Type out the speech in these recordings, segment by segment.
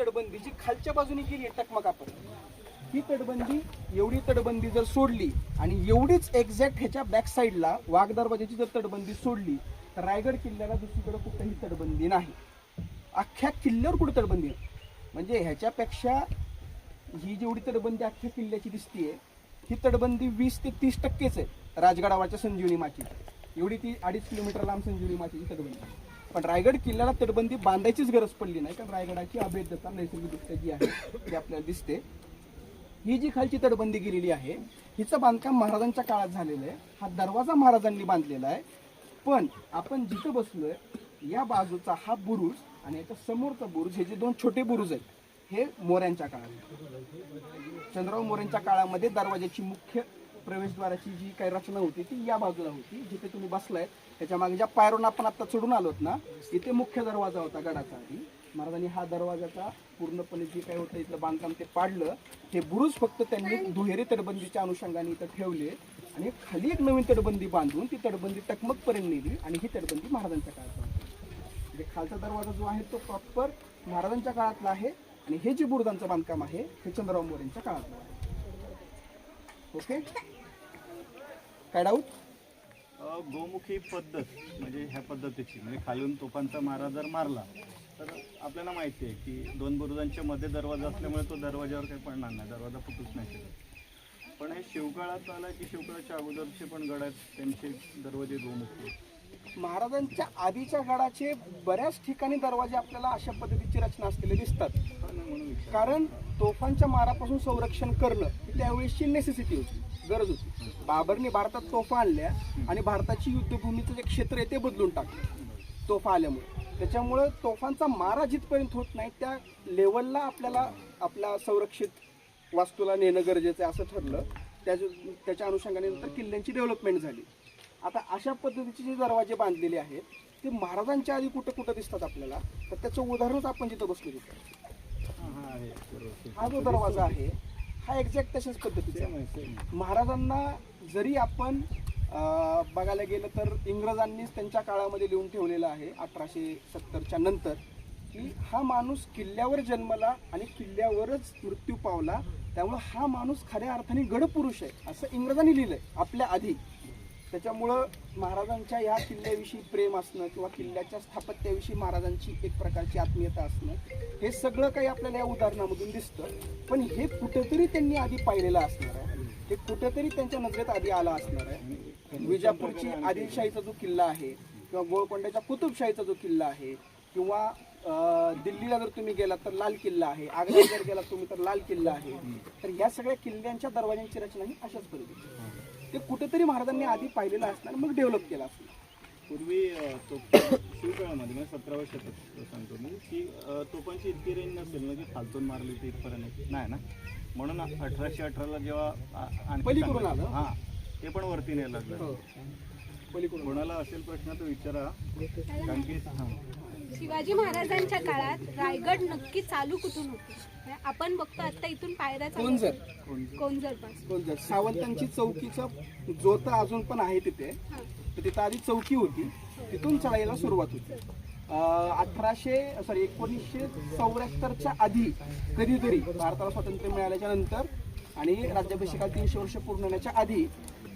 तटबंदी जी खालच्या बाजूने गेली आहे आपण. ही तटबंदी एवढी तटबंदी जर सोडली आणि एवढीच एक्झॅक्ट ह्याच्या बॅक साईडला वाघ दरवाजाची जर तटबंदी सोडली तर रायगड किल्ल्याला दुसरीकडे कुठेही तटबंदी नाही. अख्ख्या किल्ल्यावर कुठे तटबंदी आहे? म्हणजे ह्याच्यापेक्षा ही जेवढी तटबंदी अख्ख्या किल्ल्याची दिसतीये ही तटबंदी वीस ते तीस टक्केच आहे राजगडावरच्या संजीवनी माची. एवढी ती अडीच किलोमीटर लांब संजीवनी माचीची तटबंदी. आहे. पण रायगड किल्ल्याला तटबंदी बांधायचीच गरज पडली नाही कारण रायगडाची अभेद्यता नैसर्गिकदृष्ट्या जी आहे ती आपल्याला दिसते ही जी खालची तटबंदी गेलेली आहे हिचं बांधकाम महाराजांच्या काळात झालेलं आहे हा दरवाजा महाराजांनी बांधलेला आहे पण आपण जिथं बसलोय या बाजूचा हा बुरुज आणि याच्या समोरचा बुरुज हे जे दोन छोटे बुरुज आहेत हे मोऱ्यांच्या काळात. चंद्रराव मोऱ्यांच्या काळामध्ये दरवाजाची मुख्य प्रवेशद्वाराची जी काही रचना होती ती या बाजूला होती. जिथे तुम्ही बसलाय त्याच्यामागे ज्या पायरून आपण आता चढून आलोत ना इथे मुख्य दरवाजा होता गडाचा आधी. महाराजांनी हा दरवाजाचा पूर्णपणे जे काही होतं इथलं बांधकाम ते पाडलं. हे बुरुज फक्त त्यांनी दुहेरी तटबंदीच्या अनुषंगाने इथं ठेवले आणि खाली एक नवीन तटबंदी बांधून ती तटबंदी टकमकपर्यंत नेली आणि ही तटबंदी महाराजांच्या काळात म्हणजे खालचा दरवाजा जो आहे तो प्रॉपर महाराजांच्या काळातला आहे आणि हे जे बुरुजांचं बांधकाम आहे हे चंद्रराव मोरेंच्या काळातलं आहे. ओके. काय डाऊट गोमुखी पद्धत म्हणजे ह्या पद्धतीची म्हणजे खालून तोफांचा मारा जर मारला तर आपल्याला माहिती आहे की दोन बुरुजांच्या मध्ये दरवाजा असल्यामुळे तो दरवाजावर काही पडणार नाही दरवाजा फुटूच नाही शकत. पण हे शिवकाळात आलं की शिवकाळाच्या अगोदरचे पण गड आहेत त्यांचे दरवाजे गोमुखी. महाराजांच्या आधीच्या गडाचे बऱ्याच ठिकाणी दरवाजे आपल्याला अशा पद्धतीची रचना असलेले दिसतात. कारण तोफांच्या मारापासून संरक्षण करणं ही त्यावेळेसची नेसेसिटी होती गरज होती. बाबरने भारतात तोफा आणल्या आणि भारताची युद्धभूमीचं जे क्षेत्र आहे ते बदलून टाकलं. तोफा आल्यामुळे. त्याच्यामुळं तोफांचा मारा जिथपर्यंत होत नाही त्या लेवलला आपल्याला आपल्या संरक्षित वास्तूला नेणं गरजेचं आहे असं ठरलं. त्याच्या त्याच्या अनुषंगाने नंतर किल्ल्यांची डेव्हलपमेंट झाली. आता अशा पद्धतीचे जे दरवाजे बांधलेले आहेत ते महाराजांच्या आधी कुठं कुठं दिसतात आपल्याला? तर त्याचं उदाहरणच आपण जिथं बसलो तिथं. हा जो दरवाजा आहे हा एक्झॅक्ट तशाच पद्धतीचा आहे. महाराजांना जरी आपण बघायला गेलं तर इंग्रजांनीच त्यांच्या काळामध्ये लिहून ठेवलेलं आहे अठराशे सत्तरच्या नंतर की हा माणूस किल्ल्यावर जन्मला आणि किल्ल्यावरच मृत्यू पावला. त्यामुळं हा माणूस खऱ्या अर्थाने गडपुरुष आहे असं इंग्रजांनी लिहिलंय आपल्या आधी. त्याच्यामुळं महाराजांच्या ह्या किल्ल्याविषयी प्रेम असणं किंवा किल्ल्याच्या स्थापत्याविषयी महाराजांची एक प्रकारची आत्मीयता असणं हे सगळं काही आपल्याला या उदाहरणामधून दिसतं. पण हे कुठेतरी त्यांनी आधी पाहिलेलं असणार आहे. हे कुठेतरी त्यांच्या नजरेत आधी आलं असणार आहे. विजापूरची आदिलशाहीचा जो किल्ला आहे किंवा गोळकोंड्याच्या कुतुबशाहीचा जो किल्ला आहे किंवा दिल्लीला जर तुम्ही गेलात तर लाल किल्ला आहे. आग्रा जर गेलात तुम्ही तर लाल किल्ला आहे. तर या सगळ्या किल्ल्यांच्या दरवाज्यांची रचना ही अशाच पद्धतीची ते कुठेतरी महाराजांनी आधी पाहिलेलं असणार मग डेव्हलप केलं असणार पूर्वी तो शिवकाळामध्ये म्हणजे सतराव्या शतक सांगतो मी की तोफांची इतकी रेंज नसेल ना की खालतून मारली ते इथपर्यंत नाही ना म्हणून अठराशे अठराला जेव्हा पलीकडून आलं? हा ते पण वरती लागलं हो. पलीकडून कोणाला असेल प्रश्न तर विचारा कारण की. शिवाजी महाराजांच्या काळात रायगड नक्की चालू कुठून होती? आपण बघतो आता इथून पायऱ्या कोण जर कोण कोणजरपासून कोण जर सावंतांची चौकीचं जो तर अजून पण आहे तिथे. तर तिथं आधी चौकी होती. तिथून चढायला सुरुवात होती. अठराशे सॉरी एकोणीसशे चौऱ्याहत्तरच्या आधी कधीतरी भारताला स्वातंत्र्य मिळाल्याच्या नंतर आणि राज्याभिषेकाला तीनशे वर्ष पूर्ण होण्याच्या आधी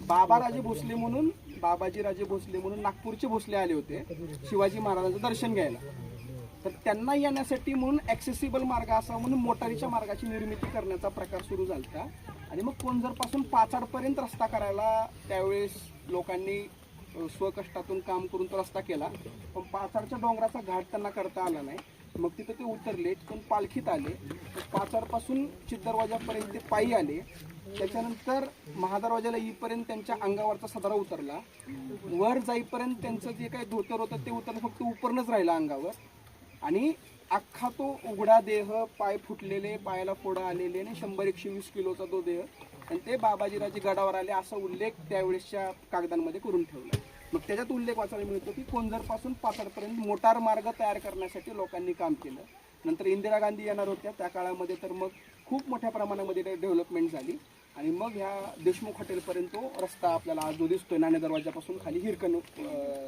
बाबाराजे भोसले म्हणून बाबाजी राजे भोसले म्हणून नागपूरचे भोसले आले होते. शिवाजी महाराजांचं दर्शन घ्यायला. तर त्यांना येण्यासाठी म्हणून ॲक्सेसिबल मार्ग असा म्हणून मोटारीच्या मार्गाची निर्मिती करण्याचा प्रकार सुरू झाला आणि मग कोणजरपासून पाचाडपर्यंत रस्ता करायला त्यावेळेस लोकांनी स्वकष्टातून काम करून तो रस्ता केला. पण पाचाडच्या डोंगराचा घाट त्यांना करता आला नाही. मग तिथं ते उतरले तिथून पालखीत आले. पाचारपासून पाचाडपासून चितदरवाजापर्यंत ते पायी आले. त्याच्यानंतर महादरवाजाला येईपर्यंत त्यांच्या अंगावरचा सदरा उतरला. वर जाईपर्यंत त्यांचं जे काही धोतर होतं ते उतरणं फक्त उपरणच राहिलं अंगावर. आणि अख्खा तो उघडा देह पाय फुटलेले पायाला फोडा आलेले आणि शंभर एकशे वीस किलोचा तो देह. आणि ते बाबाजीराजे गडावर आले असा उल्लेख त्यावेळेसच्या कागदांमध्ये करून ठेवला. मग त्याच्यात उल्लेख वाचायला मिळतो की कोंझरपासून पाथरपर्यंत मोटार मार्ग तयार करण्यासाठी लोकांनी काम केलं. नंतर इंदिरा गांधी येणार होत्या. त्या काळामध्ये तर मग खूप मोठ्या प्रमाणामध्ये डेव्हलपमेंट झाली. आणि मग ह्या देशमुख हॉटेलपर्यंत तो रस्ता आपल्याला आज जो दिसतोय नाणे दरवाजापासून खाली हिरकण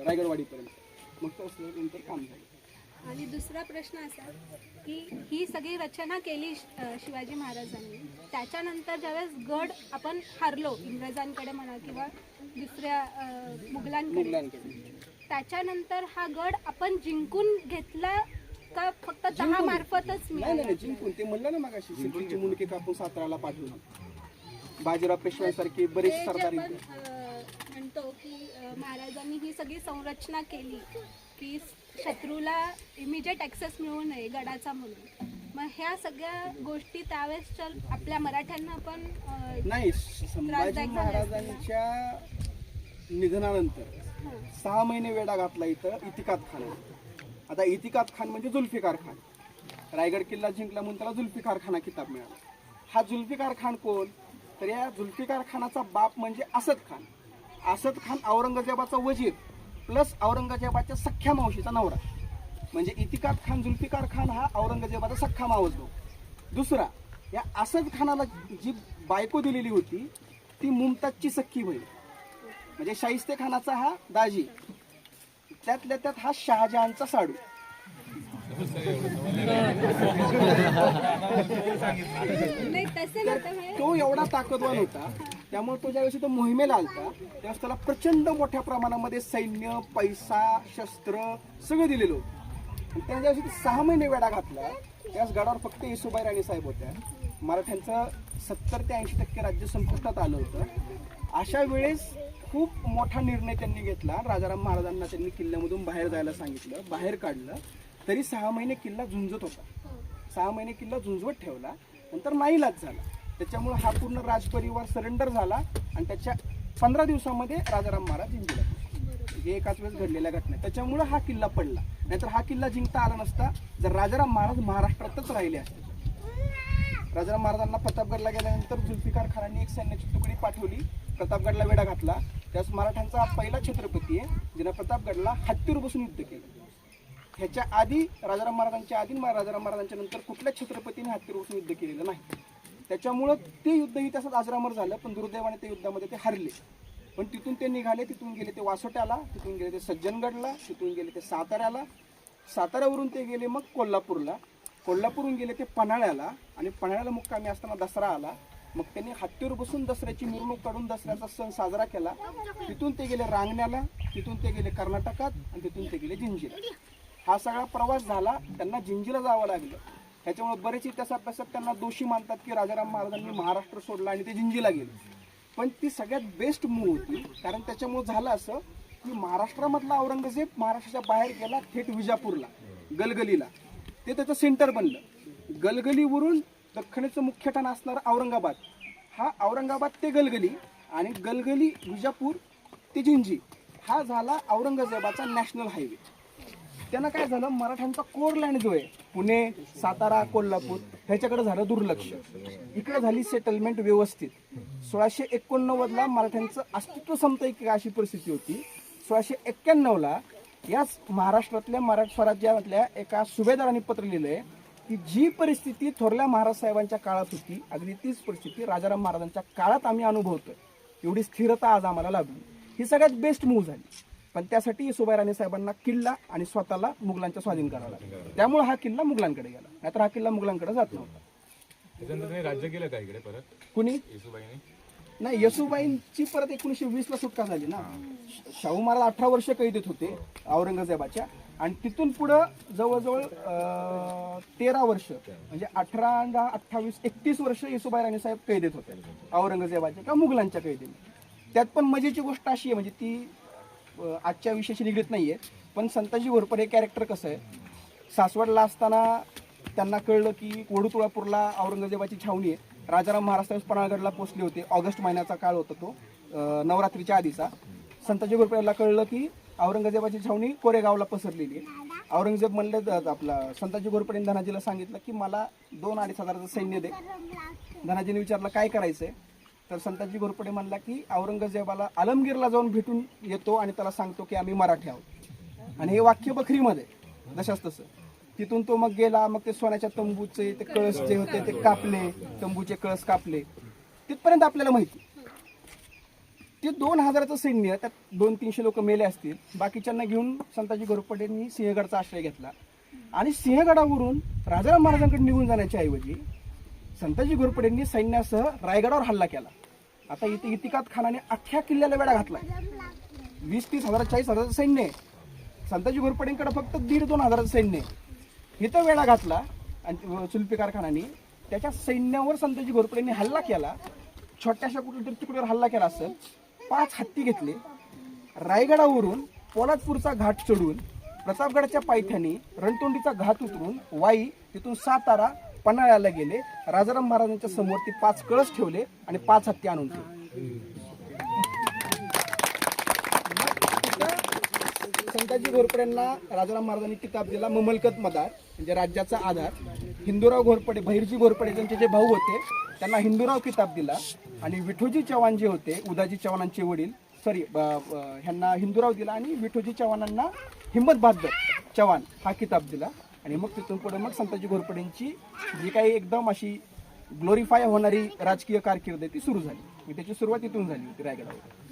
रायगडवाडीपर्यंत. मग तो काम झालं. आणि दुसरा प्रश्न असा की ही सगळी रचना केली शिवाजी महाराजांनी. त्याच्यानंतर ज्यावेळेस गड आपण हारलो इंग्रजांकडे म्हणा किंवा दुसऱ्या मुघलांकडे. त्याच्यानंतर हा गड आपण जिंकून घेतला का फक्त दहा. मार्फतच नाही मिळाला? नाही नाही, जिंकून. ते म्हणलं ना मगाशी मुंडके कापून साताराला पाठवली. बाजीराव पेशव्यांसारखे बरेच सरदारी म्हणतो की महाराजांनी ही सगळी संरचना केली की शत्रूला इमिजिएट ऍक्सेस मिळू नये गडाचा म्हणून. मग ह्या सगळ्या गोष्टी त्यावेळेस आपल्या मराठ्यांना पण नाही संभाजी महाराजांच्या निधनानंतर. सहा महिने वेढा घातला इथं इतिकात खान. आता इतिकात खान म्हणजे जुल्फिकार खान. रायगड किल्ला जिंकला म्हणून त्याला जुल्फिकार खाना किताब मिळाला. हा जुल्फिकार खान कोण? तर या जुल्फिकार खानाचा बाप म्हणजे असद खान. असद खान औरंगजेबाचा वजीर प्लस औरंगजेबाच्या सख्ख्या मावशीचा नवरा. म्हणजे इतिकात खान जुल्फिकार खान हा औरंगजेबाचा सख्खा मावस भाऊ. दुसरा या असद खानाला जी बायको दिलेली होती ती मुमताजची सख्खी बहीण. म्हणजे शाहिस्ते खानाचा हा दाजी. त्यातल्या त्यात हा शहाजहानचा साडू. तो एवढा ताकदवान होता. त्यामुळे तो ज्यावेळेस इथं मोहिमेला आलता त्यावेळेस त्याला प्रचंड मोठ्या प्रमाणामध्ये सैन्य पैसा शस्त्र सगळं दिलेलं होतं. इथं सहा महिने वेढा घातला त्यावेळेस गडावर फक्त येसुबाई राणी साहेब होत्या. मराठ्यांचं सत्तर ते ऐंशी टक्के राज्य संपुष्टात आलं होतं. अशा वेळेस खूप मोठा निर्णय त्यांनी घेतला. राजाराम महाराजांना त्यांनी किल्ल्यामधून बाहेर जायला सांगितलं बाहेर काढलं. तरी सहा महिने किल्ला झुंजत होता. सहा महिने किल्ला झुंजवत ठेवला. नंतर नाईलाज झाला. त्याच्यामुळे हा पूर्ण राजपरिवार सरेंडर झाला आणि त्याच्या पंधरा दिवसामध्ये राजाराम महाराज जिंकला. हे एकाच वेळेस घडलेल्या घटना. त्याच्यामुळं हा किल्ला पडला. नाहीतर हा किल्ला जिंकता आला नसता. जर राजाराम महाराज महाराष्ट्रातच राहिले असते. राजाराम महाराजांना प्रतापगडला गेल्यानंतर जुल्फिकार खानांनी एक सैन्याची तुकडी पाठवली. प्रतापगडला वेढा घातला. त्यास मराठ्यांचा पहिला छत्रपती आहे ज्यानं प्रतापगडला हत्तीवर बसून युद्ध केलं. ह्याच्या आधी राजाराम महाराजांच्या आधी राजाराम महाराजांच्या नंतर कुठल्याच छत्रपतीने हत्तीवर बसून युद्ध केलेलं नाही? त्याच्यामुळं ते युद्ध ही आजरामर झालं पण दुर्दैवाने ते युद्धामध्ये ते हरले. पण तिथून ते निघाले तिथून गेले ते वासोट्याला तिथून गेले ते सज्जनगडला तिथून गेले ते साताऱ्याला. साताऱ्यावरून ते गेले मग कोल्हापूरला. कोल्हापूरहून गेले ते पन्हाळ्याला आणि पन्हाळ्याला मुक्कामी असताना दसरा आला. मग त्यांनी हत्तीवर बसून दसऱ्याची मिरवणूक काढून दसऱ्याचा सण साजरा केला. तिथून ते गेले रांगण्याला तिथून ते गेले कर्नाटकात आणि तिथून ते गेले जिंजीला हा सगळा प्रवास झाला. त्यांना जिंजीला जावं लागलं. त्याच्यामुळे बरेच इतिहास अभ्यासक त्यांना दोषी मानतात की राजाराम महाराजांनी महाराष्ट्र सोडला आणि ते जिंजीला गेले. पण ती सगळ्यात बेस्ट मूव्ह होती. कारण त्याच्यामुळे झालं असं की महाराष्ट्रामधला औरंगजेब महाराष्ट्राच्या बाहेर गेला थेट विजापूरला गलगलीला. ते त्याचं सेंटर बनलं. गलगलीवरून दख्खनेचं मुख्य ठिकाण असणारं औरंगाबाद. हा औरंगाबाद ते गलगली आणि गलगली विजापूर ते जिंजी हा झाला औरंगजेबाचा नॅशनल हायवे. त्यांना काय झालं? मराठ्यांचा कोर लँड जो आहे पुणे सातारा कोल्हापूर ह्याच्याकडे झालं दुर्लक्ष. इकडे झाली सेटलमेंट व्यवस्थित. सोळाशे एकोणनव्वदला मराठ्यांचं अस्तित्व संपतं की अशी परिस्थिती होती. सोळाशे एक्क्याण्णवला याच महाराष्ट्रातल्या मराठ स्वराज्यामधल्या एका सुभेदारांनी पत्र लिहिलंय की जी परिस्थिती थोरल्या महाराज साहेबांच्या काळात होती अगदी तीच परिस्थिती राजाराम महाराजांच्या काळात आम्ही अनुभवतोय. एवढी स्थिरता आज आम्हाला लाभली. ही सगळ्यात बेस्ट मूव्ह झाली. पण त्यासाठी येसुबाई राणे साहेबांना किल्ला आणि स्वतःला मुघलांच्या स्वाधीन करावा लागला. त्यामुळे हा किल्ला मुघलांकडे गेला. नाहीतर हा किल्ला मुघलांकडे जात नव्हता. राज्य केलं का इकडे परत? कुणी? येसुबाईने. नाही यसुबाईंची परत एकोणीसशे वीस ला सुटका झाली ना. शाहू महाराज अठरा वर्ष कैदेत होते औरंगजेबाच्या. आणि तिथून पुढं जवळजवळ तेरा वर्ष म्हणजे अठरा दहा अठ्ठावीस एकतीस वर्ष येसुबाई राणे साहेब कैदेत होते औरंगजेबाच्या किंवा मुघलांच्या कैदेने. त्यात पण मजेची गोष्ट अशी आहे म्हणजे ती आजच्या विषयाशी निगडीत नाहीये पण संताजी घोरपडे हे कॅरेक्टर कसं आहे? सासवडला असताना त्यांना कळलं की वडुतुळापूरला औरंगजेबाची छावणी आहे. राजाराम महाराष्ट्र त्यावेळेस पन्हाळगडला पोहोचले होते. ऑगस्ट महिन्याचा काळ होता तो. नवरात्रीच्या आधीचा. संताजी घोरपडेला कळलं की औरंगजेबाची छावणी कोरेगावला पसरलेली आहे. औरंगजेब म्हणले आपला संताजी घोरपडे धनाजीला सांगितलं की मला दोन अडीच हजाराचं सैन्य दे. धनाजीने विचारलं काय करायचंय? तर संताजी घोरपडे म्हणला की औरंगजेबाला आलमगीरला जाऊन भेटून येतो आणि त्याला सांगतो की आम्ही मराठी आहोत. आणि हे वाक्य बखरीमध्ये जशाच तसं तिथून तो मग गेला मग ते सोन्याच्या तंबूचे ते कळस जे होते ते कापले तंबूचे कळस कापले. तिथपर्यंत आपल्याला माहिती. ते दोन हजाराचं सैन्य त्यात दोन तीनशे लोक मेले असतील. बाकीच्यांना घेऊन संताजी घोरपडेंनी सिंहगडचा आश्रय घेतला. आणि सिंहगडावरून राजाराम महाराजांकडे निघून जाण्याच्या ऐवजी संताजी घोरपडेंनी सैन्यासह रायगडावर हल्ला केला. आता इथे इतिकात खानाने अख्ख्या किल्ल्याला वेढा घातला वीस तीस हजार चाळीस हजाराचं सैन्य आहे. संताजी घोरपडेंकडे फक्त दीड दोन हजाराचं सैन्य आहे. इथं वेळा घातला आणि चुलपी कारखानाने त्याच्या सैन्यावर संताजी घोरपडेंनी हल्ला केला. छोट्याशा कुठल्या तरी हल्ला केला असेल. पाच हत्ती घेतले. रायगडावरून पोलादपूरचा घाट चढून प्रतापगडाच्या पायथ्यानी रणतोंडीचा घाट उतरून वाई तिथून सातारा पन्हाळ्याला गेले. राजाराम महाराजांच्या समोर ते पाच कळस ठेवले आणि पाच हत्ती आणून ठेवले. संताजी घोरपडेंना राजाराम महाराजांनी किताब दिला ममलकत मदार म्हणजे राज्याचा आधार. हिंदूराव घोरपडे बहिरजी घोरपडे त्यांचे जे भाऊ होते त्यांना हिंदूराव किताब दिला. आणि विठोजी चव्हाण जे होते उदाजी चव्हाणांचे वडील सॉरी ह्यांना हिंदूराव दिला आणि विठोजी चव्हाणांना हिंमत बहादर चव्हाण हा किताब दिला. आणि मग तिथून पुढे मग संताजी घोरपडेंची जी काही एकदम अशी ग्लोरीफाय होणारी राजकीय कारकीर्द आहे ती सुरू झाली. मग त्याची सुरुवात इथून झाली होती रायगडावर.